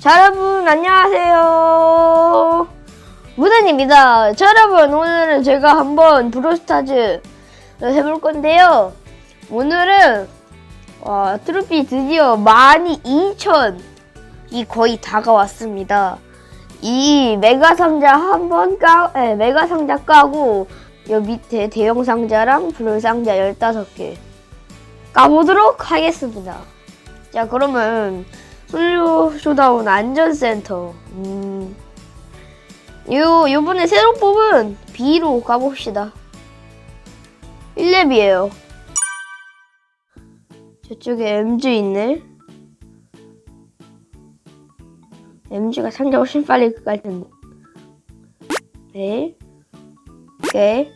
자, 여러분, 안녕하세요. 무단입니다. 자, 여러분, 오늘은 제가 한번 브로스타즈 해볼 건데요. 오늘은, 와, 트로피 드디어 12,000이 거의 다가왔습니다. 이 메가 상자 한 번 까, 네, 메가 상자 까고, 여 밑에 대형 상자랑 불 상자 15개 까보도록 하겠습니다. 자, 그러면, 솔로 쇼다운 안전센터. 음. 요, 요번에 새로 뽑은 B로 가봅시다. 1렙이에요. 저쪽에 MG 있네. MG가 상자 훨씬 빨리 갈 텐데. 네. 오케이.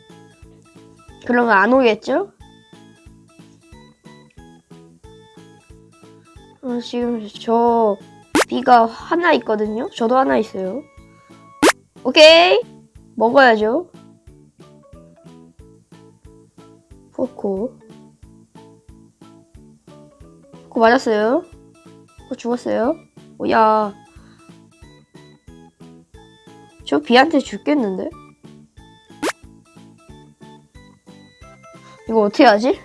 그러면 안 오겠죠? 어, 지금 저 B가 하나 있거든요. 저도 하나 있어요. 오케이. 먹어야죠. 포코. 포코 맞았어요. 포코 죽었어요. 오야. 저 B한테 죽겠는데? 이거 어떻게 하지?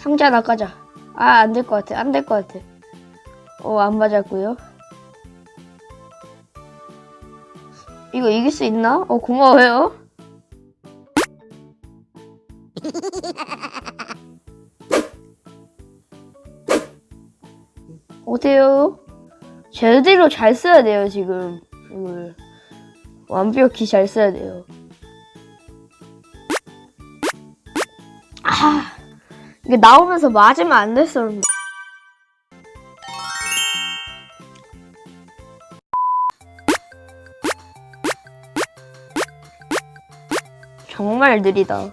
상자 하나 까자. 아, 안 될 것 같아. 안 될 것 같아. 어, 안 맞았고요. 이거 이길 수 있나? 어, 고마워요. 어때요? 제대로 잘 써야 돼요, 지금. 이걸. 완벽히 잘 써야 돼요. 아. 이게 나오면서 맞으면 안 됐었는데. 정말 느리다.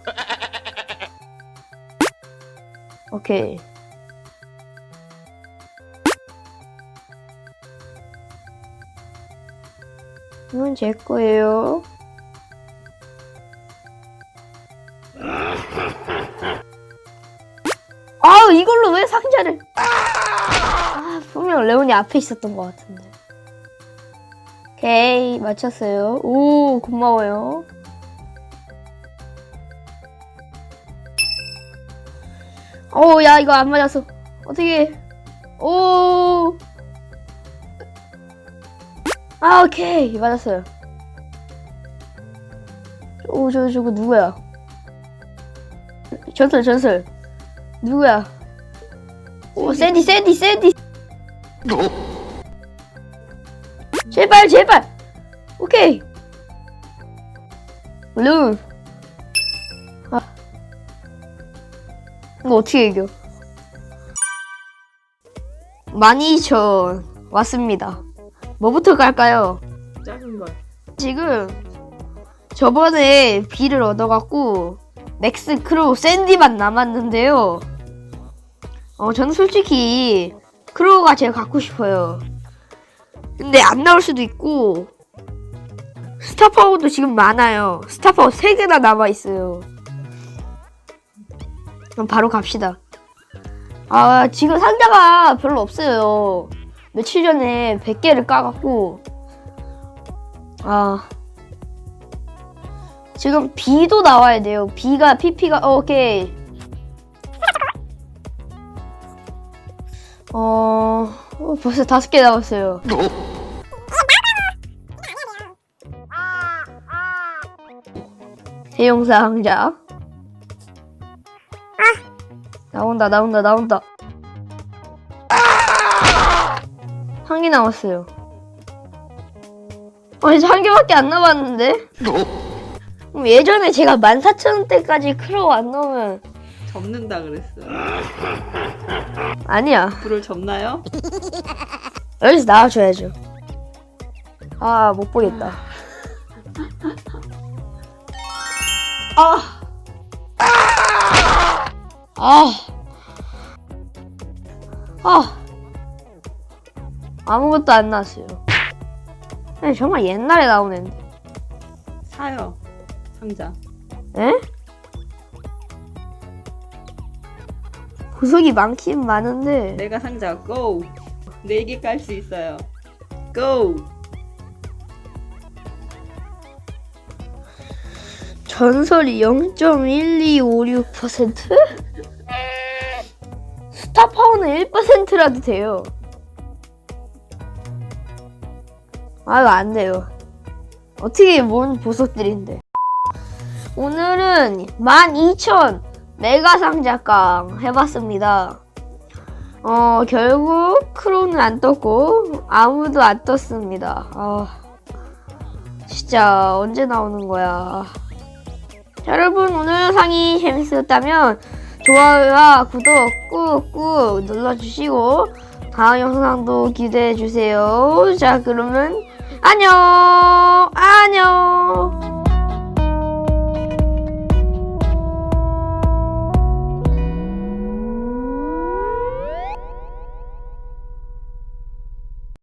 오케이. 이건 제 거예요. 아 이걸로 왜 상자를? 아 분명 레온이 앞에 있었던 것 같은데. 오케이 맞췄어요. 오 고마워요. 오 야 이거 안 맞았어. 어떻게 오아 아, 오케이 맞았어요. 오저 저거 누구야? 전설 전설 누구야? 오, 샌디, 샌디, 샌디. 제발, 제발. 오케이. 루. 아. 이거 어떻게 이겨? 12,000 왔습니다. 뭐부터 갈까요? 작은 걸. 지금 저번에 B를 얻어갖고 맥스 크로우 샌디만 남았는데요. 어, 저는 솔직히 크로우가 제일 갖고 싶어요. 근데 안 나올 수도 있고 스타파워도 지금 많아요. 스타파워 3개나 남아있어요. 그럼 바로 갑시다. 아, 지금 상자가 별로 없어요. 며칠 전에 100개를 까갖고 아 지금 B도 나와야 돼요. B가 PP가 어, 오케이. 어, 어, 벌써 다섯 개 남았어요. 대용 상자. 나온다, 나온다, 나온다. 한개 남았어요. 어, 이제 한 개밖에 안 남았는데? 그럼 예전에 제가 14,000원대까지 크로우 안 넣으면 접는다 그랬어. 아니야. 불을 접나요? 여기서 나와줘야죠. 아, 못 보겠다. 아, 아. 아. 아무것도 안 나왔어요. 정말 옛날에 나온 앤데. 사요. 상자. 에? 보석이 많긴 많은데 메가 상자 고! 4개 깔 수 있어요. 고! 전설이 0.1256%? 스타파워는 1%라도 돼요. 아유, 안 돼요. 어떻게 뭔 보석들인데. 오늘은 12,000 메가 상자깡 해봤습니다. 어, 결국 크로는 안 떴고, 아무도 안 떴습니다. 아, 진짜 언제 나오는 거야. 자, 여러분 오늘 영상이 재밌었다면 좋아요와 구독 꾹꾹 눌러주시고 다음 영상도 기대해 주세요. 자 그러면 안녕 안녕.